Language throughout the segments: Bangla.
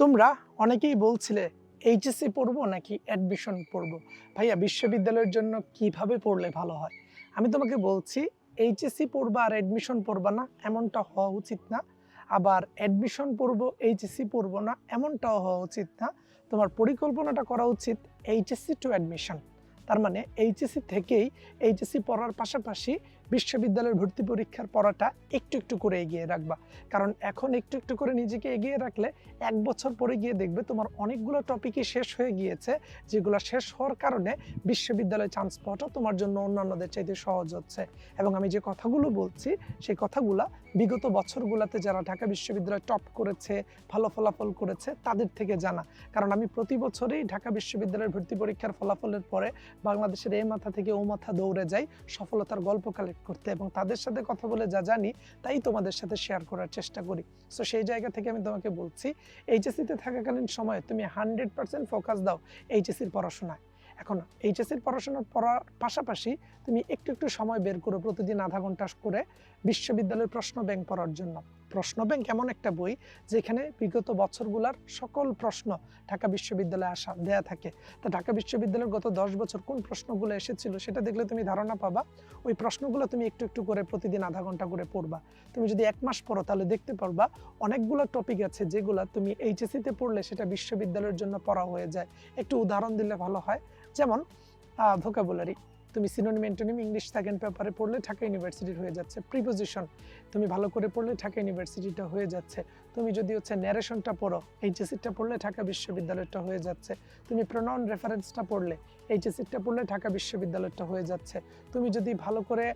তোমরা অনেকেই বলছিলে, এইচএসসি পড়ব নাকি অ্যাডমিশন পড়ব? ভাইয়া, বিশ্ববিদ্যালয়ের জন্য কীভাবে পড়লে ভালো হয়? আমি তোমাকে বলছি, এইচএসসি পড়বা আর অ্যাডমিশন পড়বা না, এমনটা হওয়া উচিত না। আবার অ্যাডমিশন পড়ব, এইচএসসি পড়ব না, এমনটাও হওয়া উচিত না। তোমার পরিকল্পনাটা করা উচিত এইচএসসি টু অ্যাডমিশন তার মানে এইচএসসি থেকেই এইচএসসি পড়ার পাশাপাশি বিশ্ববিদ্যালয়ের ভর্তি পরীক্ষার পড়াটা একটু একটু করে এগিয়ে রাখবা। কারণ এখন একটু একটু করে নিজেকে এগিয়ে রাখলে এক বছর পরে গিয়ে দেখবে তোমার অনেকগুলো টপিকই শেষ হয়ে গিয়েছে, যেগুলো শেষ হওয়ার কারণে বিশ্ববিদ্যালয়ে চান্স পাওয়াটা তোমার জন্য অন্যান্যদের চাইতে সহজ হচ্ছে। এবং আমি যে কথাগুলো বলছি, সেই কথাগুলা বিগত বছরগুলোতে যারা ঢাকা বিশ্ববিদ্যালয়ে টপ করেছে, ভালো ফলাফল করেছে, তাদের থেকে জানা। কারণ আমি প্রতি বছরেই ঢাকা বিশ্ববিদ্যালয়ের ভর্তি পরীক্ষার ফলাফলের পরে বাংলাদেশের এ মাথা থেকে ও মাথা দৌড়ে যাই, সফলতার গল্প কালেক্ট করতে এবং তাদের সাথে কথা বলে যা জানি, তাই তোমাদের সাথে শেয়ার করার চেষ্টা করি। সো সেই জায়গা থেকে আমি তোমাকে বলছি এইচএসসিতে থাকাকালীন সময়ে তুমি হান্ড্রেড পার্সেন্ট ফোকাস দাও এইচএসসির পড়াশোনায়। এখন এইচএসসির পড়াশোনার পড়ার পাশাপাশি তুমি একটু একটু সময় বের করো প্রতিদিন আধা ঘণ্টা করে বিশ্ববিদ্যালয়ের প্রশ্ন ব্যাংক পড়ার জন্য। প্রশ্ন ব্যাংক এমন একটা বই যেখানে বিগত বছরগুলোর সকল প্রশ্ন ঢাকা বিশ্ববিদ্যালয়ে আসা দেয়া থাকে। তা ঢাকা বিশ্ববিদ্যালয়ের গত দশ বছর কোন প্রশ্নগুলো এসেছিল সেটা দেখলে তুমি ধারণা পাবা। ওই প্রশ্নগুলো তুমি একটু একটু করে প্রতিদিন আধা ঘণ্টা করে পড়বা। তুমি যদি এক মাস পড়ো তাহলে দেখতে পারবা অনেকগুলো টপিক আছে যেগুলো তুমি এইচএসিতে পড়লে সেটা বিশ্ববিদ্যালয়ের জন্য পড়া হয়ে যায়। একটু উদাহরণ দিলে ভালো হয়। যেমন ভোকাবুলারি তুমি সিনোনিম এন্টোনিম ইংলিশ সেকেন্ড পেপারে পড়লে ঢাকা ইউনিভার্সিটির হয়ে যাচ্ছে প্রিপোজিশন তুমি ভালো করে পড়লে ঢাকা ইউনিভার্সিটিটা হয়ে যাচ্ছে। তুমি যদি হচ্ছে ন্যারেশনটা পড়ো এইচএসিটা পড়লে ঢাকা বিশ্ববিদ্যালয়টা হয়ে যাচ্ছে। তুমি প্রোনাউন রেফারেন্সটা পড়লে এইচএসিটা পড়লে ঢাকা বিশ্ববিদ্যালয়টা হয়ে যাচ্ছে। তুমি যদি ভালো করে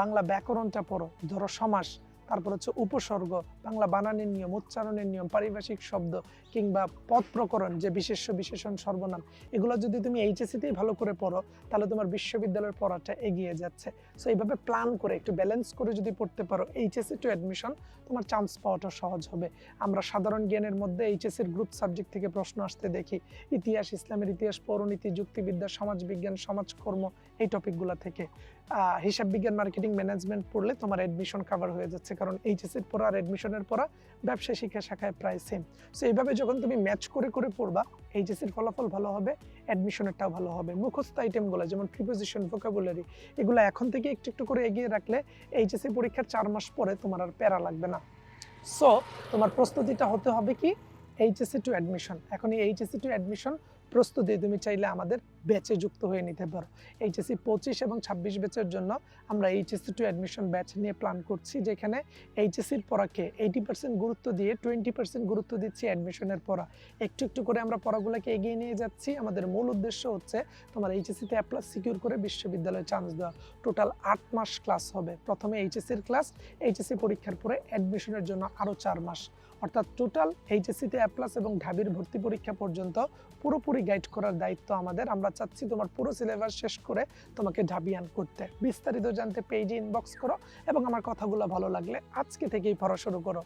বাংলা ব্যাকরণটা পড়ো, ধরো সমাস তারপর হচ্ছে উপসর্গ, বাংলা বানানের নিয়ম, উচ্চারণের নিয়ম, পারিভাষিক শব্দ কিংবা পদ প্রকরণ, যে বিশেষ্য বিশেষণ, সর্বনাম, এগুলো যদি তুমি এইচএসিতেই ভালো করে পড়ো, তাহলে তোমার বিশ্ববিদ্যালয়ের পড়াটা এগিয়ে যাচ্ছে। সো এইভাবে প্ল্যান করে, একটু ব্যালেন্স করে যদি পড়তে পারো এইচএসসি টু অ্যাডমিশন তোমার চান্স পাওয়াটা সহজ হবে। আমরা সাধারণ জ্ঞানের মধ্যে এইচএসির গ্রুপ সাবজেক্ট থেকে প্রশ্ন আসতে দেখি। ইতিহাস, ইসলামের ইতিহাস, পৌরনীতি, যুক্তিবিদ্যা সমাজবিজ্ঞান সমাজকর্ম এই টপিকগুলো থেকে। হিসাব বিজ্ঞান মার্কেটিং ম্যানেজমেন্ট পড়লে তোমার অ্যাডমিশন কভার হয়ে যাচ্ছে। কারণ এইচএসির পড়া আর অ্যাডমিশনের পড়া ব্যবসা শিক্ষা শাখায় প্রায় সেম সো এইভাবে যখন তুমি ম্যাচ করে করে পড়বা এইচএসির ফলাফল ভালো হবে অ্যাডমিশনেরটাও ভালো হবে। মুখস্থ আইটেমগুলো যেমন প্রিপোজিশন ভোকাবুলারি এগুলো এখন থেকে একটু একটু করে এগিয়ে রাখলে এইচএসসি পরীক্ষার চার মাস পরে তোমার আর প্যারা লাগবে না। সো তোমার প্রস্তুতিটা হতে হবে কি? এইচএসসি টু অ্যাডমিশন এখন এই এইচএসসি টু অ্যাডমিশন প্রস্তুতি তুমি চাইলে আমাদের ব্যাচে যুক্ত হয়ে নিতে পারো। এইচএসসি পঁচিশ এবং ছাব্বিশ ব্যাচের জন্য আমরা এইচএসসি টু অ্যাডমিশন ব্যাচ নিয়ে প্ল্যান করছি, যেখানে এইচএসসির পড়াকে এইটি পার্সেন্ট গুরুত্ব দিয়ে টোয়েন্টি পার্সেন্ট গুরুত্ব দিচ্ছি অ্যাডমিশনের পড়া। একটু একটু করে আমরা পড়াগুলোকে এগিয়ে নিয়ে যাচ্ছি। আমাদের মূল উদ্দেশ্য হচ্ছে তোমার এইচএসসিতে অ্যাপ্লাস সিকিউর করে বিশ্ববিদ্যালয়ে চান্স দেওয়া। টোটাল আট মাস ক্লাস হবে। প্রথমে এইচএসসির ক্লাস এইচএসসি পরীক্ষার পরে অ্যাডমিশনের জন্য আরও চার মাস। অর্থাৎ টোটাল এইচএসসিতে অ্যাপ্লাস এবং ঢাবির ভর্তি পরীক্ষা পর্যন্ত পুরোপুরি গাইড করার দায়িত্ব আমাদের। আমরা চাচ্ছি তোমার পুরো সিলেবাস শেষ করে তোমাকে ঢাবিয়ান করতে। বিস্তারিত জানতে পেজে ইনবক্স করো এবং আমার কথাগুলো ভালো লাগলে আজকে থেকেই পড়া শুরু করো।